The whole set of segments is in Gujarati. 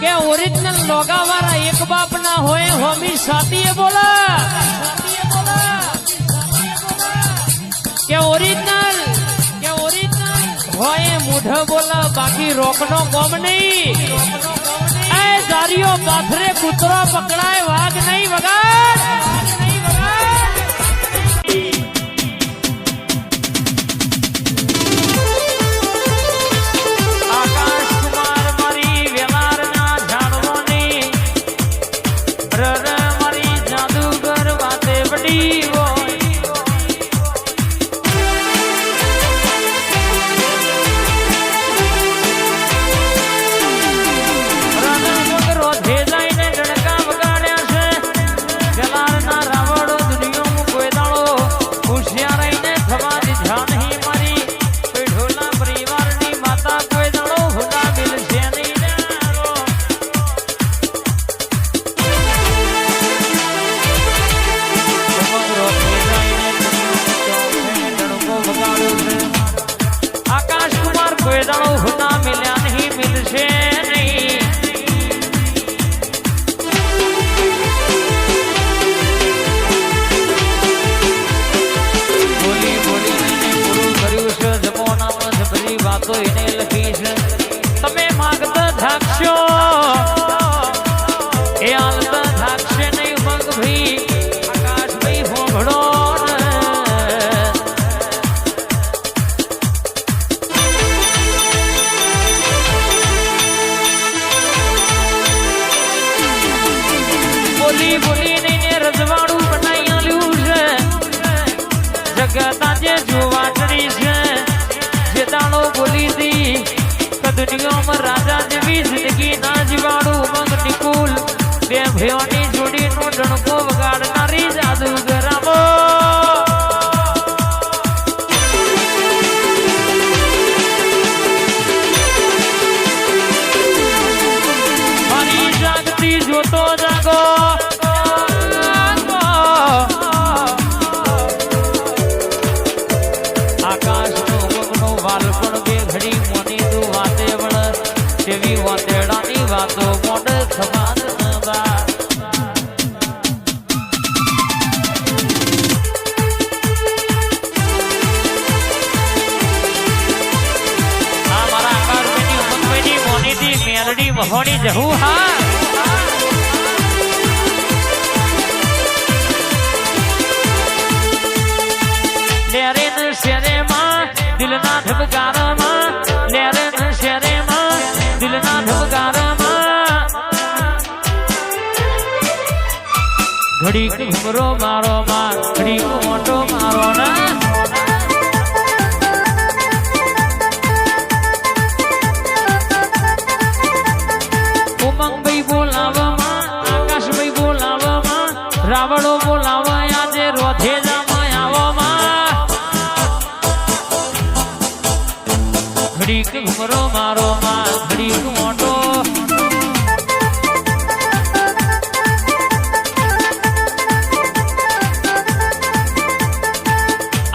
કે ઓરિજિનલ લોગા વાળા એક બાપ ના હોય, હોમી સાતીએ બોલા. કે ઓરિજિનલ કે ઓરિજિનલ હોય, મૂઢ બોલા, બાકી રોકનો કોમ નહીં. એ જારીઓ પાથરે કૂતરો પકડાય, વાઘ નહીં વગાડ. માગતા એ આલતા થાકશે નહીં મગ ભાઈ આકાશ બોલી બોલીને રજવાડું બનાવી આલ્યું છે. જગત આજે જોવાટડી છે. જે દાડો બોલી રાજા જેવી બે ભયોની જોડીનો ડણકો વગાડનારી જાદુગરામો મારી જાગતી જોતો જાગો. આકાશનો મગનો વાલપણ બે ઘડી મોની તું વાતે મોડ થવાન મહોણી જહું હા લેરે ન શેરેમાં, દિલના ધબકારામાં લેરે ન શેરેમાં, દિલના ધબકારામાં. ઘડીક ઘુમરો મારો માં ઘડીક મોટો મારો ના ઘડીક ઘુમરો મારો માં ઘડીક મોટો.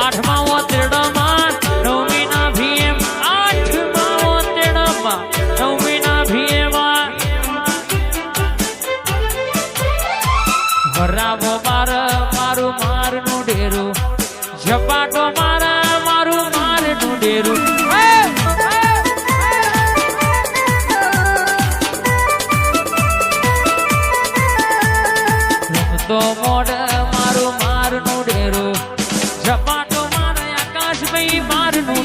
આઠમા ઓતેડામાં, નવમીના ભીમ આઠમાવો ઓતેડામાં, નવમીના ભીમમાં વરાવો માર મારું મારનું ઢેરું ઝપાટો મારા, મારું મારનું ડેરું.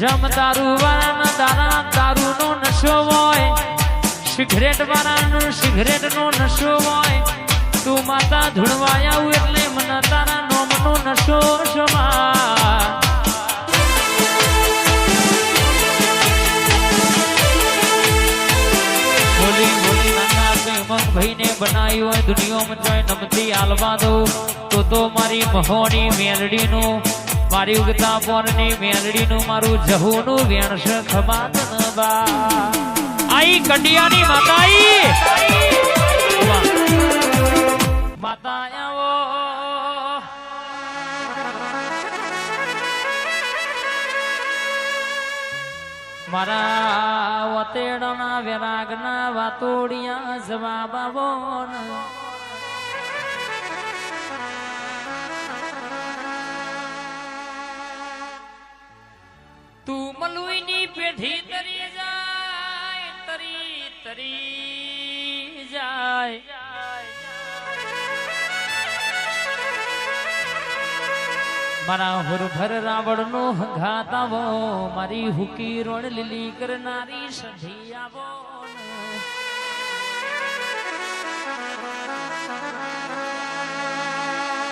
જમ દારૂ વાળાના દારા દારૂનો નશો હોય. સિગરેટ વાળાનો સિગરેટનો નશો હોય. તું માતા ધૂણવાયા આવું એટલે મને તારા નોમનો નશો સમા ભાઈને બનાવ્યું હોય દુનિયામાં જોઈ નમતી આલવા દો તો તો મારી મહોણી મેલડીનું મારી ઉગતા પોરની મેલડીનું મારું જહુનું વેણશ ખમાત ન બા. આઈ કંડિયાની માતા આઈ મારા વતેડના વેરાગના વાતોડિયા જવાબ આવો મલુઈની પેઢી તરી જાય, તરી તરી જાય. મારા હુરભર રાવણનો ઘાત આવો, મારી હુકી રોણ લીલી કરનારી સધી આવો.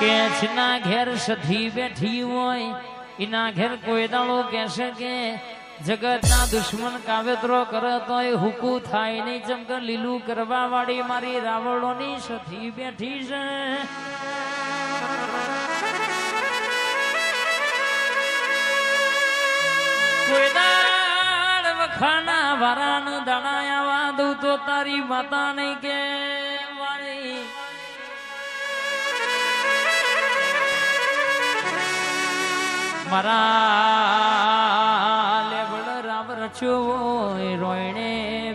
કે છના ઘેર સધી બેઠી હોય એના ઘેર કોઈ દાળો કહેશે કે જગતના દુશ્મન કાવ્યત્રો કરે તોય હુકુ થાય નહીં. ચમક લીલું કરવા વાળી મારી રાવણોની સથી બેઠી છે. કોઈ વખાના વારાનું દાણાયા વાદું તો તારી માતા નહીં કે. મારા લેવડ રામ રચ્યો હોય, રોયણે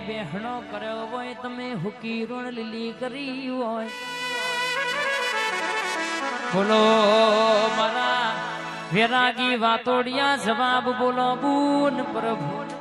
બેહણો કર્યો હોય, તમે હુકી ઋણ લીલી કરી હોય. બોલો મારા વેરાગી વાતોડિયા જવાબ બોલો બુન પ્રભુ